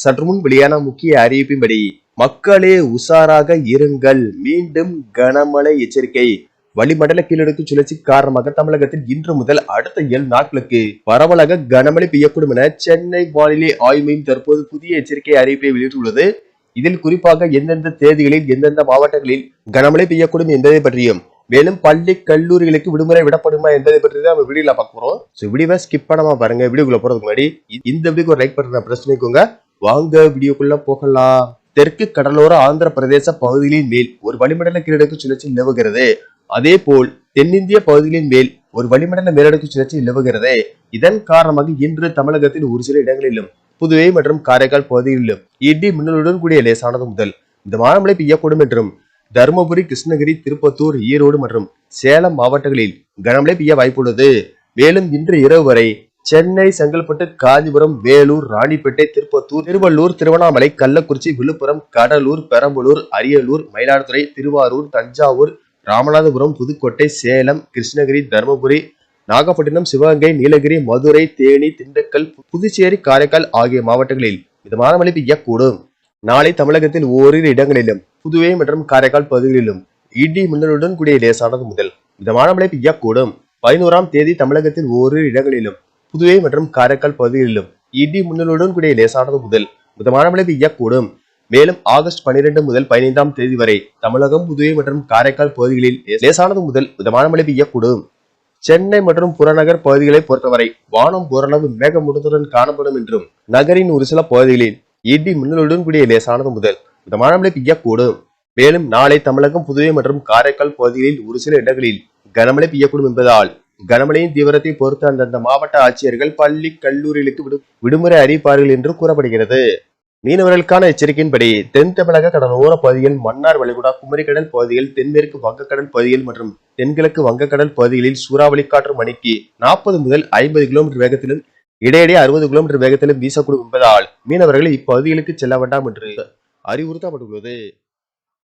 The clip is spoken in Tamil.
சற்று முன் வெளியான முக்கிய அறிவிப்பின்படி மக்களே உஷாராக இருங்கள். மீண்டும் கனமழை எச்சரிக்கை. வளிமண்டல கீழடுக்கு சுழற்சி காரணமாக தமிழகத்தில் இன்று முதல் அடுத்த ஏழு நாட்களுக்கு பரவலாக கனமழை பெய்யக்கூடும் என சென்னை வானிலை ஆய்வு மையம் தற்போது புதிய எச்சரிக்கை அறிவிப்பை வெளியிட்டுள்ளது. இதில் குறிப்பாக எந்தெந்த தேதிகளில் எந்தெந்த மாவட்டங்களில் கனமழை பெய்யக்கூடும் என்பதை பற்றியும் மேலும் பள்ளி கல்லூரிகளுக்கு விடுமுறை விடப்படுமா என்பதை பற்றி தான் நம்ம வீடியோல பார்க்க போறோம். ஸோ வீடியோவை ஸ்கிப் பண்ணாம பாருங்க. வீடியோக்குள்ள போறதுக்கு முன்னாடி இந்த வீடியோக்கு ஒரு லைக் பண்ணுற பிரச்சனைக்குங்க வாங்க வீடியோக்குள்ள போகலாம். தெற்கு கடலோர ஆந்திர பிரதேச பகுதிகளின் மேல் ஒரு வளிமண்டல கீழடுக்கு சுழற்சி நிலவுகிறது. அதே போல் தென்னிந்திய பகுதிகளின் மேல் ஒரு வளிமண்டல மேலடுக்கு சுழற்சி நிலவுகிறது. இதன் காரணமாக இன்று தமிழகத்தின் ஒரு சில இடங்களிலும் புதுவை மற்றும் காரைக்கால் பகுதிகளிலும் இடி மின்னலுடன் கூடிய லேசானது முதல். இந்த மழை பெய்யக்கூடும் என்றும் தருமபுரி கிருஷ்ணகிரி திருப்பத்தூர் ஈரோடு மற்றும் சேலம் மாவட்டங்களில் கனமழை பெய்ய வாய்ப்புள்ளது. மேலும் இன்று இரவு வரை சென்னை செங்கல்பட்டு காஞ்சிபுரம் வேலூர் ராணிப்பேட்டை திருப்பத்தூர் திருவள்ளூர் திருவண்ணாமலை கள்ளக்குறிச்சி விழுப்புரம் கடலூர் பெரம்பலூர் அரியலூர் மயிலாடுதுறை திருவாரூர் தஞ்சாவூர் ராமநாதபுரம் புதுக்கோட்டை சேலம் கிருஷ்ணகிரி தருமபுரி நாகப்பட்டினம் சிவகங்கை நீலகிரி மதுரை தேனி திண்டுக்கல் புதுச்சேரி காரைக்கால் ஆகிய மாவட்டங்களில் மிதமான மழை பெய்யக்கூடும் நாளை தமிழகத்தில் ஓரிரு இடங்களிலும் புதுவை மற்றும் காரைக்கால் பகுதிகளிலும் இடி மின்னலுடன் கூடிய லேசானது முதல். மிதமான மழை பெய்யக்கூடும் பதினோராம் தேதி தமிழகத்தில் ஓரிரு இடங்களிலும் புதுவை மற்றும் காரைக்கால் பகுதிகளிலும் இடி மின்னலுடன் கூடிய லேசானது முதல் மிதமான மழை பெய்யக்கூடும் மேலும் ஆகஸ்ட் 12 முதல் பதினைந்தாம் தேதி வரை தமிழகம் புதுவை மற்றும் காரைக்கால் பகுதிகளில் லேசானது முதல் மிதமான மழை பெய்யக்கூடும் சென்னை மற்றும் புறநகர் பகுதிகளை பொறுத்தவரை வானம் ஓரளவு மேகமூட்டத்துடன் காணப்படும் என்றும் நகரின் ஒரு சில பகுதிகளில் இடி மின்னலுடன் கூடிய லேசானது முதல் மிதமான மழை பெய்யக்கூடும் மேலும் நாளை தமிழகம் புதுவை மற்றும் காரைக்கால் பகுதிகளில் ஒரு சில இடங்களில் கனமழை பெய்யக்கூடும் என்பதால் கனமழையின் தீவிரத்தை பொறுத்து அந்தந்த மாவட்ட ஆட்சியர்கள் பள்ளி கல்லூரிகளுக்கு விடுமுறை அறிவிப்பார்கள் என்று கூறப்படுகிறது. மீனவர்களுக்கான எச்சரிக்கையின்படி தென் தமிழக கடலோர பகுதியில் மன்னார் வளைகுடா குமரிக்கடல் பகுதிகள் தென்மேற்கு வங்கக்கடல் பகுதியில் மற்றும் தென்கிழக்கு வங்கக்கடல் பகுதிகளில் சூறாவளி காற்று மணிக்கு நாற்பது முதல் ஐம்பது கிலோமீட்டர் வேகத்திலும் இடையிடையே அறுபது கிலோமீட்டர் வேகத்திலும் வீசக்கூடும் என்பதால் மீனவர்கள் இப்பகுதிகளுக்கு செல்ல வேண்டாம் என்று அறிவுறுத்தப்பட்டுள்ளது.